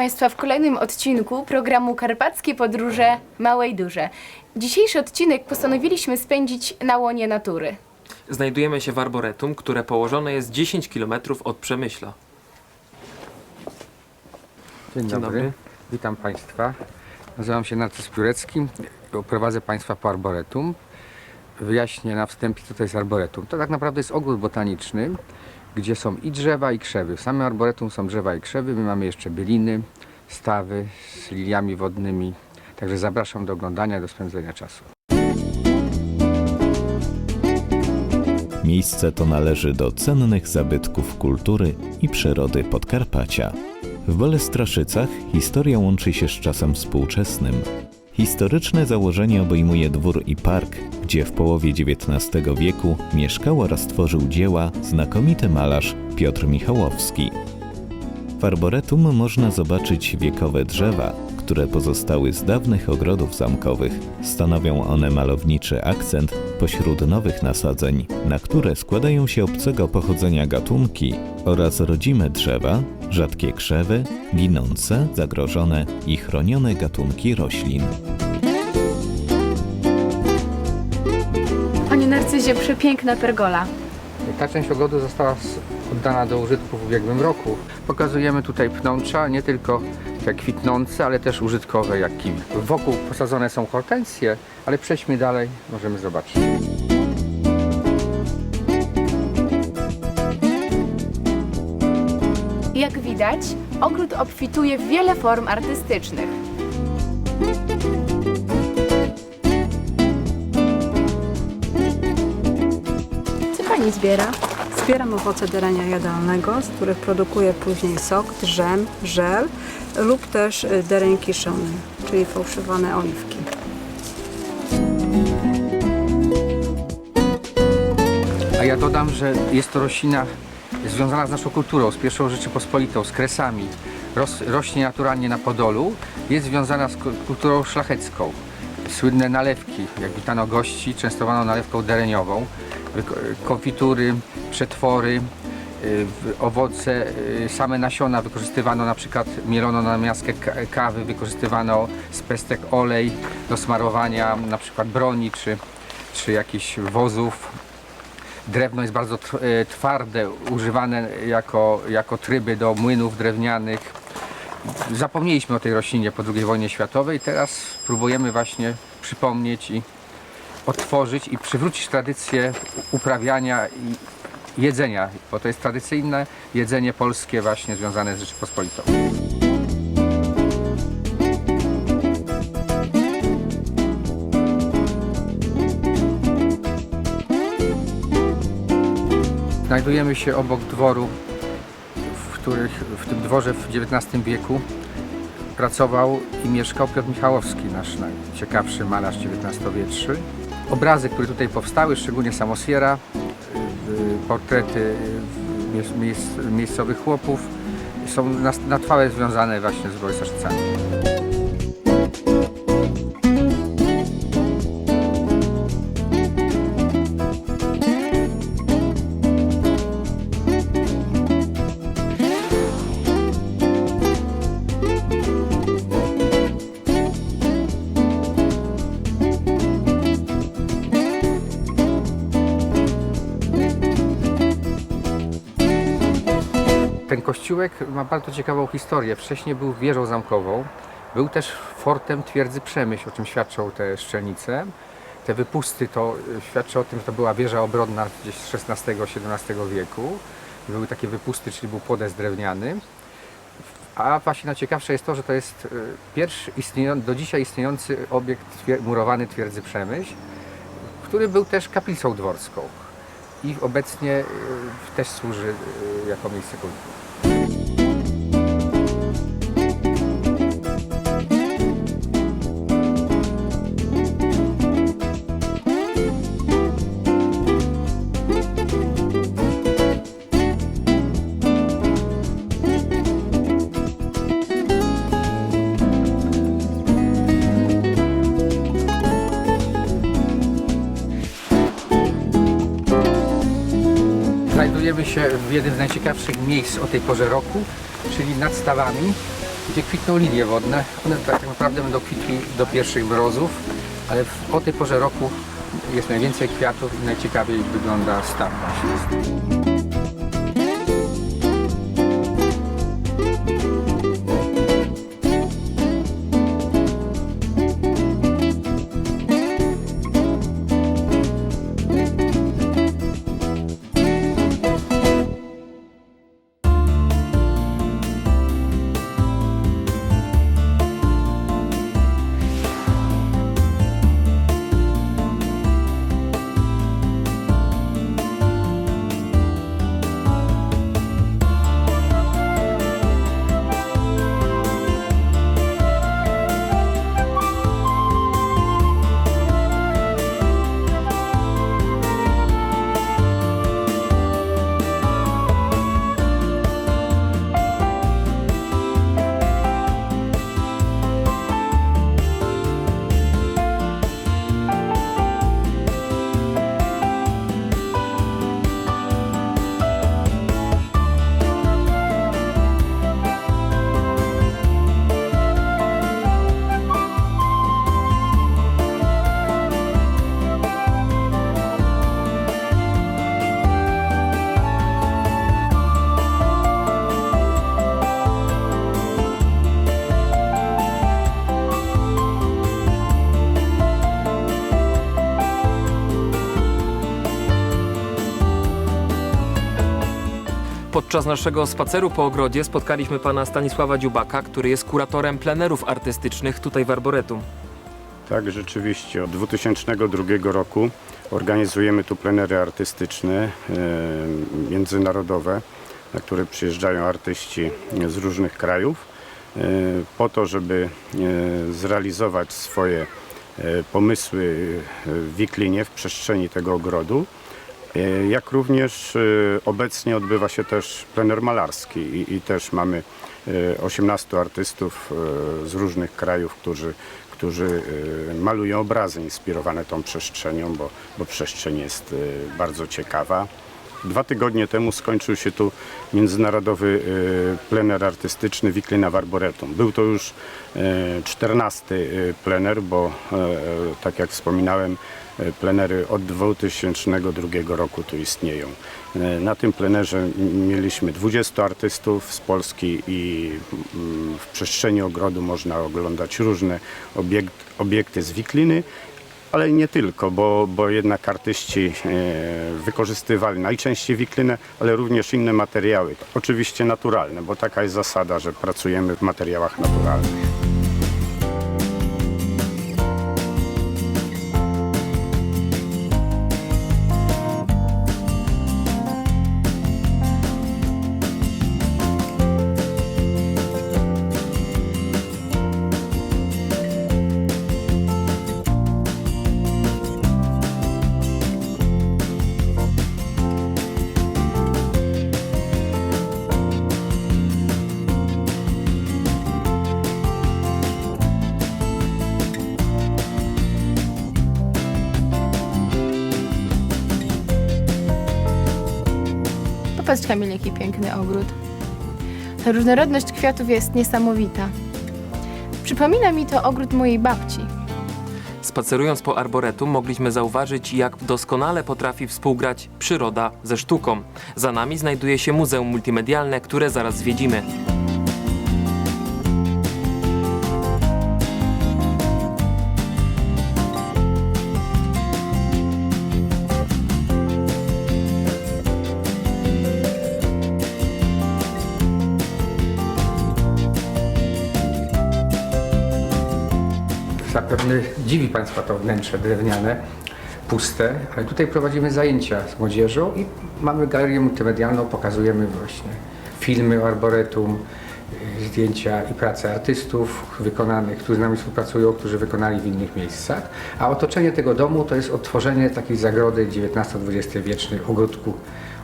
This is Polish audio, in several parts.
Państwa w kolejnym odcinku programu Karpackie Podróże Małe i Duże. Dzisiejszy odcinek postanowiliśmy spędzić na łonie natury. Znajdujemy się w Arboretum, które położone jest 10 km od Przemyśla. Dzień, Dzień dobry. dobry. Witam Państwa. Nazywam się Narcyz Piórecki. Prowadzę Państwa po Arboretum. Wyjaśnię na wstępie, co to jest Arboretum. To tak naprawdę jest ogród botaniczny, gdzie są i drzewa, i krzewy. W samym Arboretum są drzewa i krzewy. My mamy jeszcze byliny, stawy z liliami wodnymi. Także zapraszam do oglądania, do spędzenia czasu. Miejsce to należy do cennych zabytków kultury i przyrody Podkarpacia. W Bolestraszycach historia łączy się z czasem współczesnym. Historyczne założenie obejmuje dwór i park, gdzie w połowie XIX wieku mieszkał oraz tworzył dzieła znakomity malarz Piotr Michałowski. W arboretum można zobaczyć wiekowe drzewa, które pozostały z dawnych ogrodów zamkowych. Stanowią one malowniczy akcent pośród nowych nasadzeń, na które składają się obcego pochodzenia gatunki oraz rodzime drzewa, rzadkie krzewy, ginące, zagrożone i chronione gatunki roślin. Panie Narcyzie, przepiękna pergola. Ta część ogrodu została oddana do użytku w ubiegłym roku. Pokazujemy tutaj pnącza, nie tylko te kwitnące, ale też użytkowe jak kiwi. Wokół posadzone są hortensje, ale przejdźmy dalej, możemy zobaczyć. Jak widać, ogród obfituje w wiele form artystycznych. Co pani zbiera? Zbieram owoce derenia jadalnego, z których produkuję później sok, drzem, żel lub też dereń kiszony, czyli fałszowane oliwki. A ja dodam, że jest to roślina związana z naszą kulturą, z pierwszą Rzeczypospolitą, z kresami. Ros, rośnie naturalnie na Podolu, jest związana z ku- kulturą szlachecką. Słynne nalewki, jak witano gości, częstowano nalewką dereniową. Konfitury, przetwory, owoce, y, same nasiona wykorzystywano na przykład, mielono na miastkę ka- kawy, wykorzystywano z pestek olej do smarowania na przykład broni czy, czy jakichś wozów. Drewno jest bardzo e, twarde, używane jako, jako tryby do młynów drewnianych. Zapomnieliśmy o tej roślinie po II wojnie światowej, teraz próbujemy właśnie przypomnieć i otworzyć i przywrócić tradycję uprawiania jedzenia, bo to jest tradycyjne jedzenie polskie właśnie związane z Rzeczypospolitą. Znajdujemy się obok dworu, w, których, w tym dworze w XIX wieku pracował i mieszkał Piotr Michałowski, nasz najciekawszy malarz XIX-wieczny. Obrazy, które tutaj powstały, szczególnie Samosiera, portrety miejscowych chłopów, są na, na trwałe związane właśnie z Bolesławicami. Ma bardzo ciekawą historię. Wcześniej był wieżą zamkową, był też fortem twierdzy Przemyśl, o czym świadczą te szczelnice. Te wypusty to y, świadczy o tym, że to była wieża obronna gdzieś z XVI-XVII wieku. Były takie wypusty, czyli był podest drewniany. A właśnie najciekawsze jest to, że to jest y, pierwszy do dzisiaj istniejący obiekt murowany twierdzy Przemyśl, który był też kaplicą dworską i obecnie y, też służy jako miejsce kultu. W jednym z najciekawszych miejsc o tej porze roku, czyli nad stawami gdzie kwitną lilie wodne. One tak naprawdę będą kwitły do pierwszych mrozów, ale w, o tej porze roku jest najwięcej kwiatów i najciekawiej wygląda staw właśnie. Podczas naszego spaceru po ogrodzie spotkaliśmy pana Stanisława Dziubaka, który jest kuratorem plenerów artystycznych tutaj w Arboretum. Tak, rzeczywiście. Od 2002 roku organizujemy tu plenery artystyczne e, międzynarodowe, na które przyjeżdżają artyści z różnych krajów e, po to, żeby e, zrealizować swoje pomysły w wiklinie, w przestrzeni tego ogrodu. E, Jak również e, obecnie odbywa się też plener malarski i, i też mamy e, 18 artystów e, z różnych krajów, którzy, którzy malują obrazy inspirowane tą przestrzenią, bo, bo przestrzeń jest bardzo ciekawa. Dwa tygodnie temu skończył się tu międzynarodowy plener artystyczny Wiklina w Arboretum. Był to już 14 e, plener, bo tak jak wspominałem, plenery od 2002 roku tu istnieją. E, Na tym plenerze mieliśmy 20 artystów z Polski i mm, w przestrzeni ogrodu można oglądać różne obiekt, obiekty z wikliny, ale nie tylko, bo, bo jednak artyści e, wykorzystywali najczęściej wiklinę, ale również inne materiały. Oczywiście naturalne, bo taka jest zasada, że pracujemy w materiałach naturalnych. Popatrz Kamil, jaki piękny ogród. Ta różnorodność kwiatów jest niesamowita. Przypomina mi to ogród mojej babci. Spacerując po Arboretum mogliśmy zauważyć, jak doskonale potrafi współgrać przyroda ze sztuką. Za nami znajduje się Muzeum Multimedialne, które zaraz zwiedzimy. Państwa to wnętrze drewniane, puste, ale tutaj prowadzimy zajęcia z młodzieżą i mamy galerię multimedialną, pokazujemy właśnie filmy o Arboretum, y, zdjęcia i prace artystów wykonanych, którzy z nami współpracują, którzy wykonali w innych miejscach. A otoczenie tego domu to jest odtworzenie takiej zagrody XIX-XX wiecznej ogródku,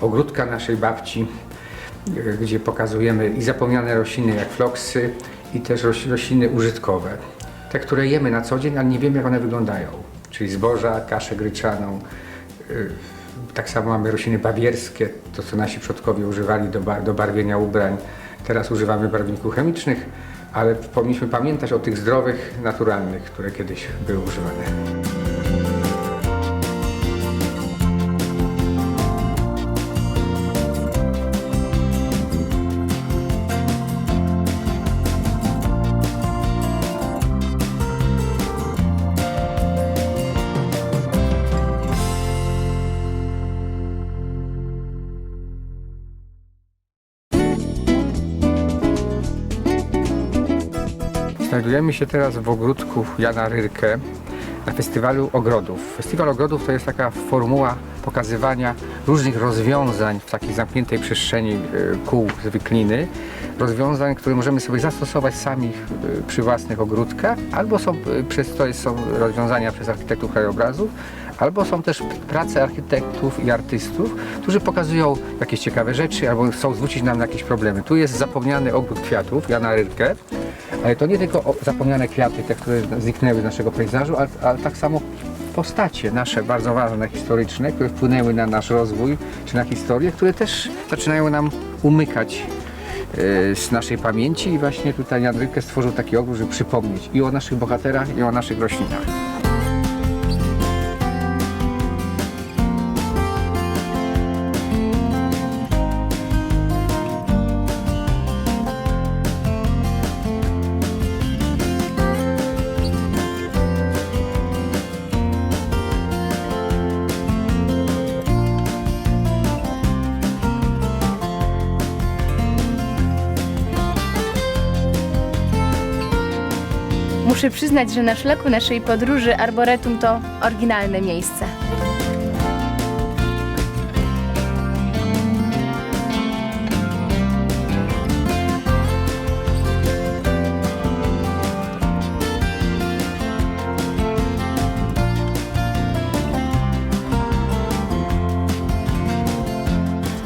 ogródka naszej babci, y, gdzie pokazujemy i zapomniane rośliny jak floksy i też roś- rośliny użytkowe. Te, które jemy na co dzień, ale nie wiemy jak one wyglądają. Czyli zboża, kaszę gryczaną. y, Tak samo mamy rośliny bawierskie, to co nasi przodkowie używali do, do barwienia ubrań. Teraz używamy barwników chemicznych. ale powinniśmy pamiętać o tych zdrowych, naturalnych, które kiedyś były używane. Znajdujemy się teraz w ogródku Jana Ryrkę na Festiwalu Ogrodów. Festiwal Ogrodów to jest taka formuła pokazywania różnych rozwiązań w takiej zamkniętej przestrzeni y, kół z wykliny. Rozwiązań, które możemy sobie zastosować sami y, przy własnych ogródkach, albo są, y, przez to są rozwiązania przez architektów krajobrazu, albo są też prace architektów i artystów, którzy pokazują jakieś ciekawe rzeczy, albo chcą zwrócić nam na jakieś problemy. Tu jest zapomniany ogród kwiatów Jana Ryrkę, ale to nie tylko zapomniane kwiaty, te, które zniknęły z naszego pejzażu, ale, ale tak samo postacie nasze bardzo ważne, historyczne, które wpłynęły na nasz rozwój czy na historię, które też zaczynają nam umykać e, z naszej pamięci i właśnie tutaj Jan Rylke stworzył taki ogród, żeby przypomnieć i o naszych bohaterach, i o naszych roślinach. Muszę przyznać, że na szlaku naszej podróży Arboretum to oryginalne miejsce.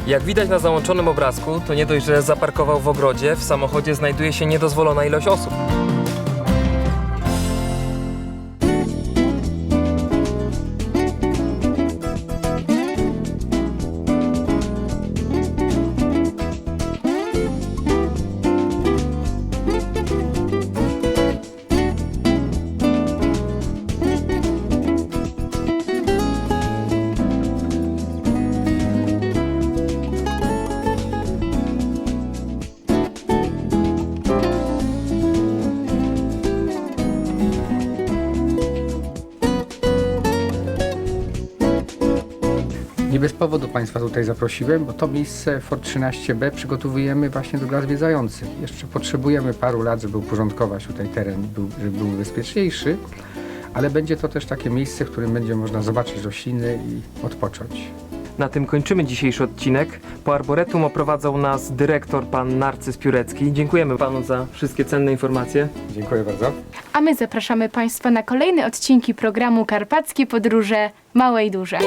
Jak widać na załączonym obrazku, to nie dość, że zaparkował w ogrodzie, w samochodzie znajduje się niedozwolona ilość osób. Powodu Państwa tutaj zaprosiłem, bo to miejsce Fort 13b przygotowujemy właśnie do dla zwiedzających. Jeszcze potrzebujemy paru lat, żeby uporządkować tutaj teren, żeby był bezpieczniejszy, ale będzie to też takie miejsce, w którym będzie można zobaczyć rośliny i odpocząć. Na tym kończymy dzisiejszy odcinek. Po Arboretum oprowadzał nas dyrektor pan Narcyz Piórecki. Dziękujemy panu za wszystkie cenne informacje. Dziękuję bardzo. A my zapraszamy Państwa na kolejne odcinki programu Karpackie Podróże Małe i Duże.